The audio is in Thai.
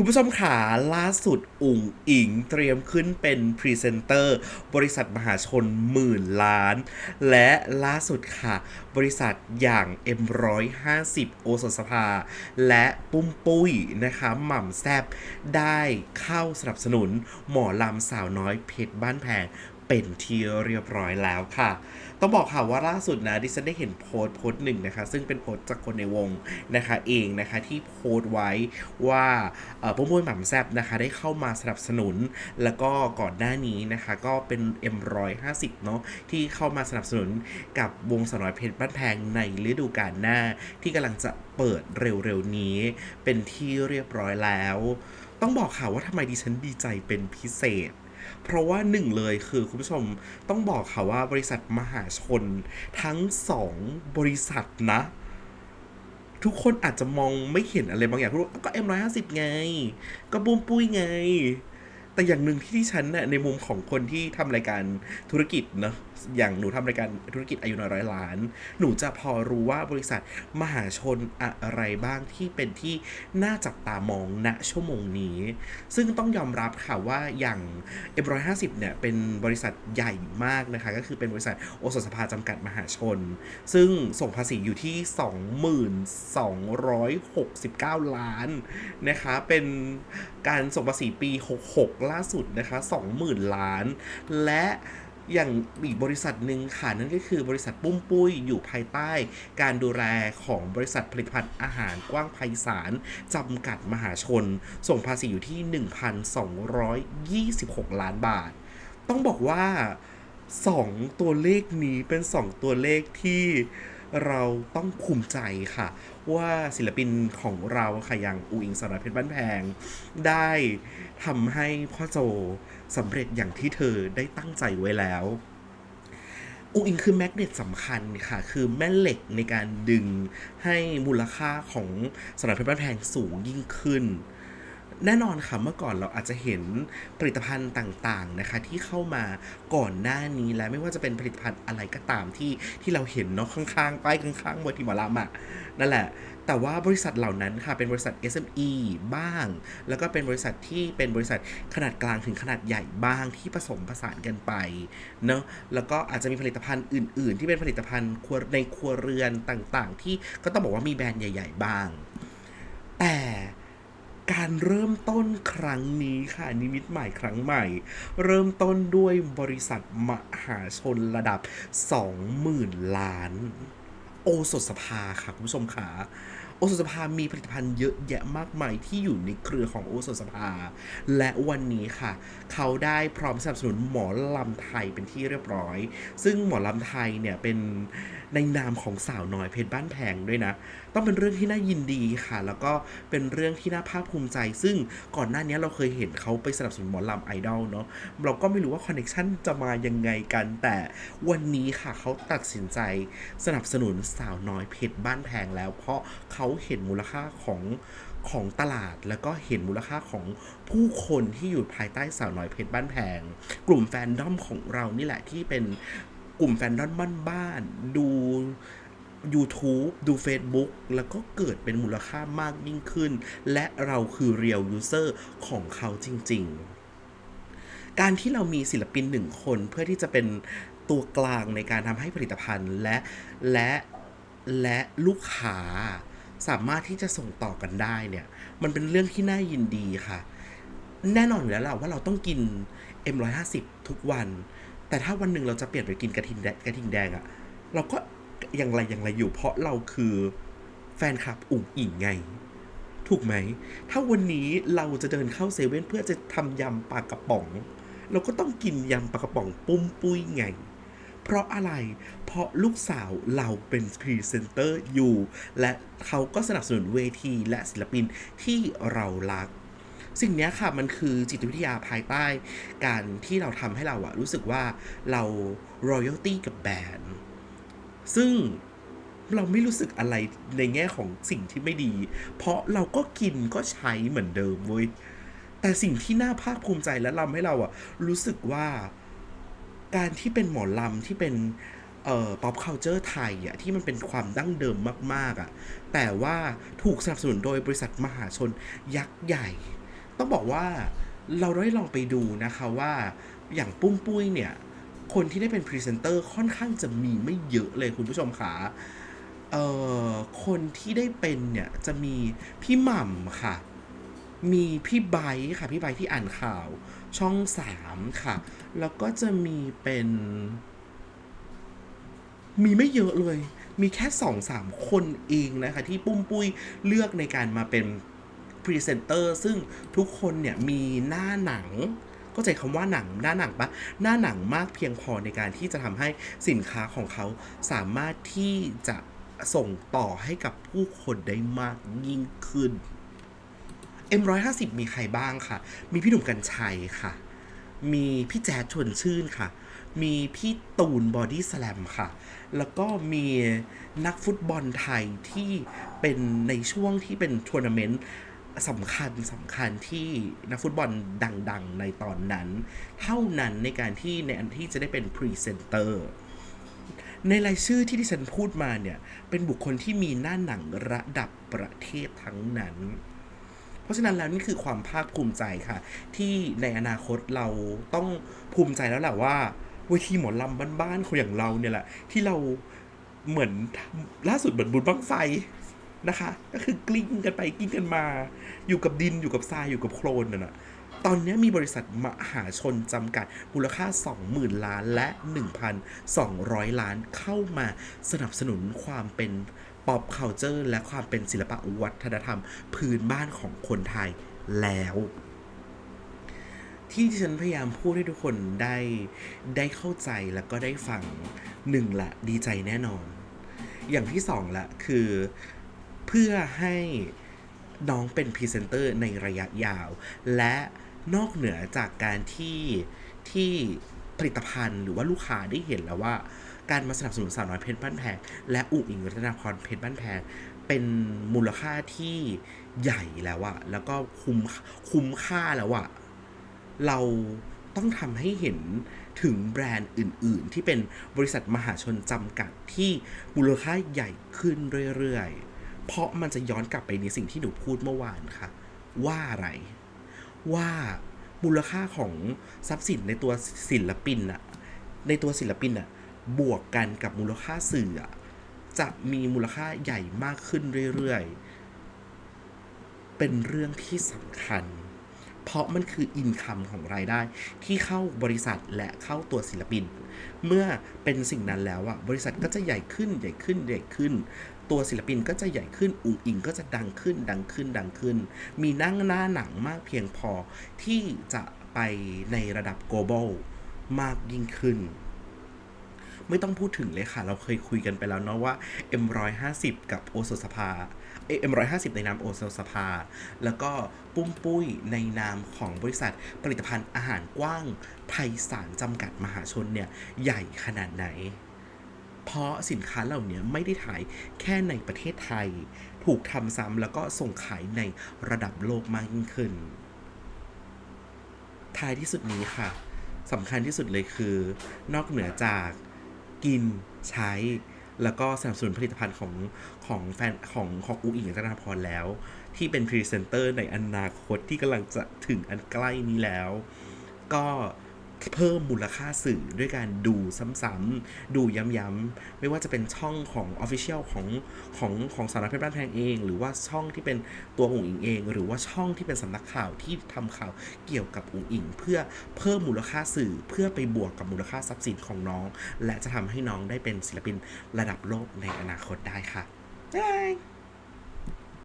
คุณผู้ชมขาล่าสุดอุ๋งอิงเตรียมขึ้นเป็นพรีเซนเตอร์ บริษัทมหาชนหมื่นล้าน และล่าสุดค่ะ บริษัทอย่าง M150 โอสถสภา และปุ้มปุ้ยนะคะหม่ำแซบได้เข้าสนับสนุนหมอลำสาวน้อยเพชรบ้านแพง เป็นที่เรียบร้อยแล้วค่ะ ต้องบอกค่ะว่าล่าสุดนะดิฉันได้เห็นโพสต์โพสต์หนึ่งนะคะ ซึ่งเป็นโพสต์จากคนในวงนะคะเองนะคะที่โพสต์ไว้ว่าเอ่อปุ้มปุ้ยหม่ำแซบนะคะได้เข้ามาสนับสนุน แล้วก็ก่อนหน้านี้นะคะก็เป็น M150 เนาะที่เข้ามาสนับสนุนกับวงสนอยเพชรบ้านแพงในฤดูกาลหน้า ที่กำลังจะเปิดเร็วๆนี้ เป็นที่เรียบร้อยแล้ว ต้องบอกค่ะว่าทำไมดิฉันดีใจเป็นพิเศษ เพราะว่าหนึ่งเลยคือคุณผู้ชมต้องบอกค่ะว่าบริษัทมหาชนทั้งสองบริษัทนะ ทุกคนอาจจะมองไม่เห็นอะไรบางอย่างเพราะว่าก็ M150 ไง ก็บุมปุ้ยไง แต่อย่างหนึ่งที่ที่ฉันน่ะในมุมของคนที่ทำรายการธุรกิจเนาะ อย่างหนูทำรายการธุรกิจอายุน้อยร้อยล้าน หนูจะพอรู้ว่าบริษัทมหาชนอะไรบ้างที่เป็นที่น่าจับตามองณชั่วโมงนี้ ซึ่งต้องยอมรับค่ะว่าอย่าง M150 เนี่ยเป็นบริษัทใหญ่มากนะคะ ก็คือเป็นบริษัทโอสถสภาจำกัดมหาชน ซึ่งส่งภาษีอยู่ที่ 2269 ล้านนะคะเป็นการส่งภาษีปี 66 ล่าสุดนะคะ 20,000 ล้าน และ อย่างอีกบริษัทหนึ่งค่ะ นั่นก็คือบริษัทปุ้มปุ้ยอยู่ภายใต้ การดูแลของบริษัทผลิตภัณฑ์อาหารกว้างไพศาลจำกัดมหาชน ส่งภาษีอยู่ที่ 1,226 ล้านบาท ต้องบอกว่า 2 ตัวเลขนี้เป็น 2 ตัวเลขที่เราต้องภูมิใจค่ะ ว่าศิลปินของเราค่ะอย่างอูอิงสารเพชรบ้านแพง ได้ทำให้พ่อโจสำเร็จอย่างที่เธอได้ตั้งใจไว้แล้วอูอิงคือแมกเนตสำคัญค่ะ คือแม่เหล็กในการดึงให้มูลค่าของสารเพชรบ้านแพงสูงยิ่งขึ้น แน่นอนค่ะเมื่อก่อนเราอาจจะเห็นผลิตภัณฑ์ต่างๆนะคะที่เข้ามาก่อนหน้านี้แล้วไม่ว่าจะเป็นผลิตภัณฑ์อะไรก็ตามที่ที่เราเห็นเนาะข้างๆป้ายข้างๆบนทีหมอลำอะนั่นแหละ แต่ว่าบริษัทเหล่านั้นค่ะเป็นบริษัท SME บ้าง แล้วก็เป็นบริษัทที่เป็นบริษัทขนาดกลางถึงขนาดใหญ่บ้างที่ผสมผสานกันไปเนาะแล้วก็อาจจะมีผลิตภัณฑ์อื่น ๆ ที่เป็นผลิตภัณฑ์ในครัวเรือนต่างๆ ที่ก็ต้องบอกว่ามีแบรนด์ใหญ่ ๆ บ้าง แต่ การเริ่มต้นครั้งนี้ค่ะ นิมิตใหม่ครั้งใหม่ เริ่มต้นด้วยบริษัทมหาชนระดับ 20,000 ล้าน โอสถสภาค่ะ คุณผู้ชมค่ะ โอสถสภามีผลิตภัณฑ์เยอะแยะมากมายที่อยู่ในเครือของโอสถสภา และวันนี้ค่ะ เขาได้พร้อมสนับสนุนหมอลำไทยเป็นที่เรียบร้อย ซึ่งหมอลำไทยเนี่ยเป็นในนามของสาวน้อยเพชรบ้านแพงด้วยนะ ต้องเป็นเรื่องที่น่ายินดีค่ะ แล้วก็เป็นเรื่องที่น่าภาคภูมิใจ ซึ่งก่อนหน้านี้เราเคยเห็นเขาไปสนับสนุนหมอลำไอดอลเนาะเราก็ไม่รู้ว่าคอนเน็ชันจะมายังไงกัน แต่วันนี้ค่ะเขาตัดสินใจสนับสนุนสาวน้อยเพชรบ้านแพงแล้ว เพราะเขาเห็นมูลค่าของของตลาด แล้วก็เห็นมูลค่าของผู้คนที่อยู่ภายใต้สาวน้อยเพชรบ้านแพง กลุ่มแฟนดอมของเรานี่แหละที่เป็นกลุ่มแฟนดอมบ้านๆดู YouTube ดู Facebook แล้วก็เกิดเป็นมูลค่ามากยิ่งขึ้น และเราคือเรียลยูเซอร์ของเขาจริง ๆ การที่เรามีศิลปินหนึ่งคนเพื่อที่จะเป็นตัวกลางในการทำให้ผลิตภัณฑ์และและและลูกค้า สามารถที่จะส่งต่อกันได้เนี่ย มันเป็นเรื่องที่น่ายินดีค่ะ แน่นอนอยู่แล้วแหละว่าเราต้องกิน M150 ทุกวัน แต่ถ้าวันหนึ่งเราจะเปลี่ยนไปกินกระทิงแดงกระทิงแดงอะเราก็ยังไรยังไรอยู่ เพราะเราคือแฟนคลับอุ่งอิงไง ถูกไหม ถ้าวันนี้เราจะเดินเข้าเซเว่นเพื่อจะทำยำปลากระป๋อง เราก็ต้องกินยำปลากระป๋องปุ้มปุ้ยไง เพราะอะไร เพราะลูกสาวเราเป็นพรีเซนเตอร์อยู่ และเขาก็สนับสนุนเวทีและศิลปินที่เรารัก สิ่งนี้ค่ะมันคือจิตวิทยาภายใต้ การที่เราทำให้เราอะรู้สึกว่าเรา royalty กับแบรนด์ซึ่งเราไม่รู้สึกอะไรในแง่ของสิ่งที่ไม่ดี เพราะเราก็กินก็ใช้เหมือนเดิมเว้ย แต่สิ่งที่น่าภาคภูมิใจและทำให้เราอะรู้สึกว่า การที่เป็นหมอลำที่เป็นเอ่อ pop culture ไทยอะที่มันเป็นความดั้งเดิมมาก ๆอะแต่ว่าถูกสนับสนุนโดยบริษัทมหาชนยักษ์ใหญ่ ต้องบอกว่าเราได้ลองไปดูนะคะว่าอย่างปุ้มปุ้ยเนี่ย คนที่ได้เป็นพรีเซนเตอร์ค่อนข้างจะมีไม่เยอะเลยคุณผู้ชมค่ะเอ่อ คนที่ได้เป็นเนี่ย จะมีพี่หม่ำค่ะ มีพี่ไบค่ะพี่ไบทที่อ่านข่าวช่องสามค่ะ แล้วก็จะมีเป็น มีไม่เยอะเลย มีแค่สองสามคนเองนะคะ ที่ปุ้มปุ้ยเลือกในการมาเป็นพรีเซนเตอร์ซึ่งทุกคนเนี่ยมีหน้าหนังเข้าใจคำว่าหนังหน้าหนังปะหน้าหนังมากเพียงพอในการที่จะทำให้สินค้าของเขาสามารถที่จะส่งต่อให้กับผู้คนได้มากยิ่งขึ้น M150 มีใครบ้างค่ะ มีพี่หนุ่มกัญชัยค่ะ มีพี่แจ๊ดชวนชื่นค่ะ มีพี่ตูนบอดี้สแลมค่ะ แล้วก็มีนักฟุตบอลไทยที่เป็นในช่วงที่เป็นทัวร์นาเมนต์สำคัญสำคัญที่นักฟุตบอลดังๆ ในตอนนั้น เท่านั้นในการที่ในอันที่จะได้เป็นพรีเซนเตอร์ในรายชื่อที่ดิฉันพูดมาเนี่ย เป็นบุคคลที่มีหน้าหนังระดับประเทศทั้งนั้น เพราะฉะนั้นแล้วนี่คือความภาคภูมิใจค่ะ ที่ในอนาคตเราต้องภูมิใจแล้วแหละว่าเวทีหมอลำบ้านๆคนอย่างเราเนี่ยแหละ ที่เราเหมือนล่าสุดเหมือนบุญบังไฟนะคะ ก็คือกลิ้งกันไปกลิ้งกันมา อยู่กับดินอยู่กับทรายอยู่กับโคลนน่ะนะตอนนี้มีบริษัทมหาชนจำกัดมูลค่า 20,000 ล้านและ 1,200 ล้านเข้ามาสนับสนุนความเป็น pop culture และความเป็นศิลปะวัฒนธรรม พื้นบ้านของคนไทยแล้วที่ที่ฉันพยายามพูดให้ทุกคนได้ได้เข้าใจแล้วก็ได้ฟังหนึ่งละดีใจแน่นอน อย่างที่สองละคือเพื่อให้น้องเป็นพรีเซนเตอร์ในระยะยาว และนอกเหนือจากการที่ที่ผลิตภัณฑ์หรือว่าลูกค้าได้เห็นแล้วว่า การมาสนับสนุนสาวน้อยเพชรบ้านแพง และอุ๋งอิงรัตนาพรเพชรบ้านแพง เป็นมูลค่าที่ใหญ่แล้วอะแล้วก็คุ้มคุ้มค่าแล้วอะเราต้องทำให้เห็นถึงแบรนด์อื่น ๆ ที่เป็นบริษัทมหาชนจำกัดที่มูลค่าใหญ่ขึ้นเรื่อย ๆ เพราะมันจะย้อนกลับไปในสิ่งที่หนูพูดเมื่อวานค่ะ ว่าอะไร ว่ามูลค่าของทรัพย์สินในตัวศิลปินอะในตัวศิลปินอะ บวกกันกับมูลค่าสื่อ จะมีมูลค่าใหญ่มากขึ้นเรื่อยๆ เป็นเรื่องที่สำคัญ เพราะมันคืออินคัมของรายได้ที่เข้าบริษัทและเข้าตัวศิลปิน เมื่อเป็นสิ่งนั้นแล้วอะบริษัทก็จะใหญ่ขึ้นใหญ่ขึ้นใหญ่ขึ้น ตัวศิลปินก็จะใหญ่ขึ้นอุ๋งอิงก็จะดังขึ้นดังขึ้นดังขึ้น มีนั่งหน้าหนังมากเพียงพอที่จะไปในระดับ global มากยิ่งขึ้น ไม่ต้องพูดถึงเลยค่ะ เราเคยคุยกันไปแล้วเนาะว่า M150 กับโอโซสภาเอ็มร้อยห้าสิบในนามโอโซสภา แล้วก็ปุ้มปุ้ยในนามของบริษัทผลิตภัณฑ์อาหารกว้างไพศาลจำกัดมหาชนเนี่ย ใหญ่ขนาดไหน เพราะสินค้าเหล่านี้ไม่ได้ขายแค่ในประเทศไทย ถูกทำซ้ำแล้วก็ส่งขายในระดับโลกมากยิ่งขึ้น ท้ายที่สุดนี้ค่ะสำคัญที่สุดเลยคือ นอกเหนือจาก กินใช้ แล้วก็สนับสนุนผลิตภัณฑ์ของของแฟนของของอูอิงรัตนาพรแล้ว ที่เป็นพรีเซนเตอร์ในอนาคตที่กำลังจะถึงอันใกล้นี้แล้ว ก็ เพิ่มมูลค่าสื่อด้วยการดูซ้ำๆ ดูย้ำๆ ไม่ว่าจะเป็นช่องของ Official ของของของสารพัดเพชรบ้านแพงเอง หรือว่าช่องที่เป็นตัวอุ๋งอิงเอง หรือว่าช่องที่เป็นสำนักข่าวที่ทำข่าวเกี่ยวกับอุ๋งอิง เพื่อเพิ่มมูลค่าสื่อเพื่อไปบวกกับมูลค่าทรัพย์สินของน้อง และจะทำให้น้องได้เป็นศิลปินระดับโลกในอนาคตได้ค่ะบ๊ายบาย